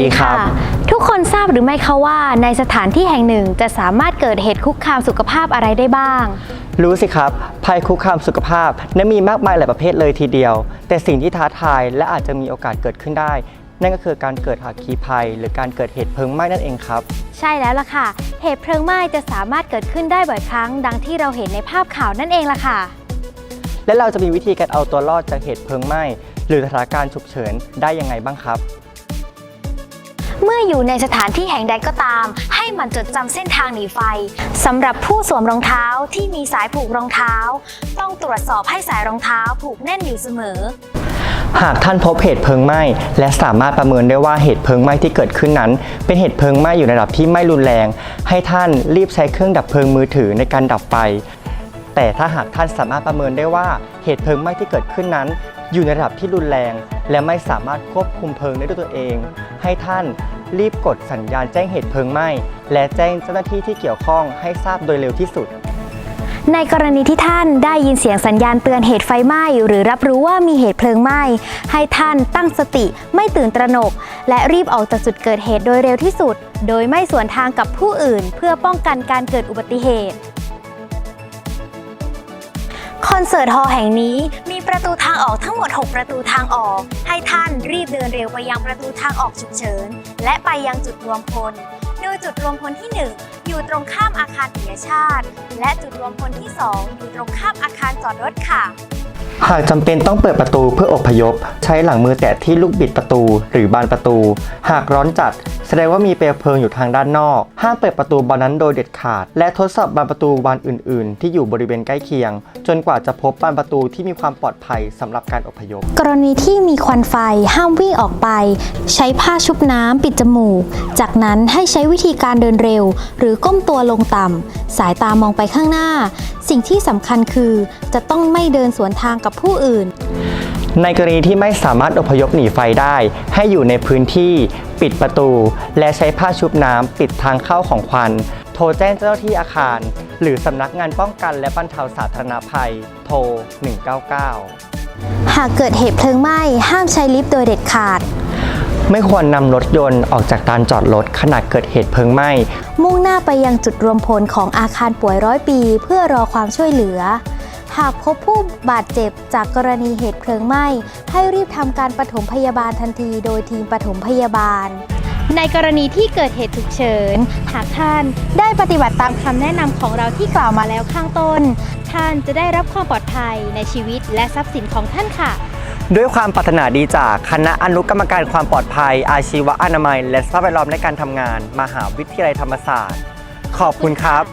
ดีครับ ทุกคนทราบหรือไม่คะว่าในสถานที่แห่งหนึ่งจะสามารถเกิดเหตุคุกคามสุขภาพอะไรได้บ้าง รู้สิครับ ภัยคุกคามสุขภาพนั้นมีมากมายหลายประเภทเลยทีเดียว แต่สิ่งที่ท้าทายและอาจจะมีโอกาสเกิดขึ้นได้ นั่นก็คือการเกิดอัคคีภัย หรือการเกิดเหตุเพลิงไหม้นั่นเองครับ ใช่แล้วล่ะค่ะ เหตุเพลิงไหม้จะสามารถเกิดขึ้นได้บ่อยครั้ง ดังที่เราเห็นในภาพข่าวนั่นเองล่ะค่ะ และเราจะมีวิธีการเอาตัวรอดจากเหตุเพลิงไหม้หรือสถานการณ์ฉุกเฉินได้ยังไงบ้างครับ เมื่ออยู่ในสถานที่แห่งใดก็ตาม ให้มันจดจำเส้นทางหนีไฟสำหรับผู้สวมรองเท้าที่มีสายผูกรองเท้า ต้องตรวจสอบให้สายรองเท้าผูกแน่นอยู่เสมอ หากท่านพบเหตุเพลิงไหม้และสามารถประเมินได้ว่าเหตุเพลิงไหม้ที่เกิดขึ้นนั้น เป็นเหตุเพลิงไหม้อยู่ในระดับที่ไม่รุนแรง ให้ท่านรีบใช้เครื่องดับเพลิงมือถือในการดับไฟแต่ถ้าหากท่านสามารถประเมินได้ว่าเหตุเพลิงไหม้ที่เกิดขึ้นนั้น อยู่ในระดับที่รุนแรง และไม่สามารถควบคุมเพลิงได้ด้วยตัวเอง ให้ท่านรีบกดสัญญาณแจ้งเหตุเพลิงไหม้ และแจ้งเจ้าหน้าที่ที่เกี่ยวข้องให้ทราบโดยเร็วที่สุด ในกรณีที่ท่านได้ยินเสียงสัญญาณเตือนเหตุไฟไหม้หรือรับรู้ว่ามีเหตุเพลิงไหม้ ให้ท่านตั้งสติไม่ตื่นตระหนก และรีบออกจากจุดเกิดเหตุโดยเร็วที่สุด โดยไม่สวนทางกับผู้อื่น เพื่อป้องกันการเกิดอุบัติเหตุคอนเสิร์ตฮอลล์แห่งนี้ ประตูทางออกทั้งหมด 6 ประตูทางออก ให้ท่านรีบเดินเร็วไปยังประตูทางออกฉุกเฉิน และไปยังจุดรวมพล โดยจุดรวมพลที่ 1 อยู่ตรงข้ามอาคารปิยชาติ และจุดรวมพลที่ 2 อยู่ตรงข้ามอาคารจอดรถค่ะ หากจำเป็นต้องเปิดประตูเพื่ออพยพ ใช้หลังมือแตะที่ลูกบิดประตู หรือบานประตู หากร้อนจัด แสดงว่ามีเปลวเพลิงอยู่ทางด้านนอกห้ามเปิดประตูบานนั้นโดยเด็ดขาด และทดสอบบานประตูบานอื่น ๆ ที่อยู่บริเวณใกล้เคียง จนกว่าจะพบบานประตูที่มีความปลอดภัยสำหรับการอพยพ กรณีที่มีควันไฟห้ามวิ่งออกไป ใช้ผ้าชุบน้ำปิดจมูก จากนั้นให้ใช้วิธีการเดินเร็ว หรือก้มตัวลงต่ำสายตามองไปข้างหน้า สิ่งที่สำคัญคือจะต้องไม่เดินสวนทางกับผู้อื่น ในกรณีที่ไม่สามารถอพยพหนีไฟได้ ให้อยู่ในพื้นที่ ปิดประตู และใช้ผ้าชุบน้ำปิดทางเข้าของควัน โทรแจ้งเจ้าหน้าที่อาคาร หรือสำนักงานป้องกันและบรรเทาสาธารณภัย โทร 199หากเกิดเหตุเพลิงไหม้ห้ามใช้ลิฟต์โดยเด็ดขาด ไม่ควรนำรถยนต์ออกจากลานจอดรถขณะเกิดเหตุเพลิงไหม้ มุ่งหน้าไปยังจุดรวมพลของอาคารป่วยร้อยปี เพื่อรอความช่วยเหลือ หากพบผู้บาดเจ็บจากกรณีเหตุเพลิงไหม้ ให้รีบทำการปฐมพยาบาลทันทีโดยทีมปฐมพยาบาล ในกรณีที่เกิดเหตุฉุกเฉิน หากท่านได้ปฏิบัติตามคำแนะนำของเราที่กล่าวมาแล้วข้างต้น ท่านจะได้รับความปลอดภัยในชีวิตและทรัพย์สินของท่านค่ะ ด้วยความปรารถนาดีจากคณะอนุกรรมการความปลอดภัย อาชีวะอนามัย และสภาพแวดล้อมในการทำงาน มหาวิทยาลัยธรรมศาสตร์ ขอบคุณครับ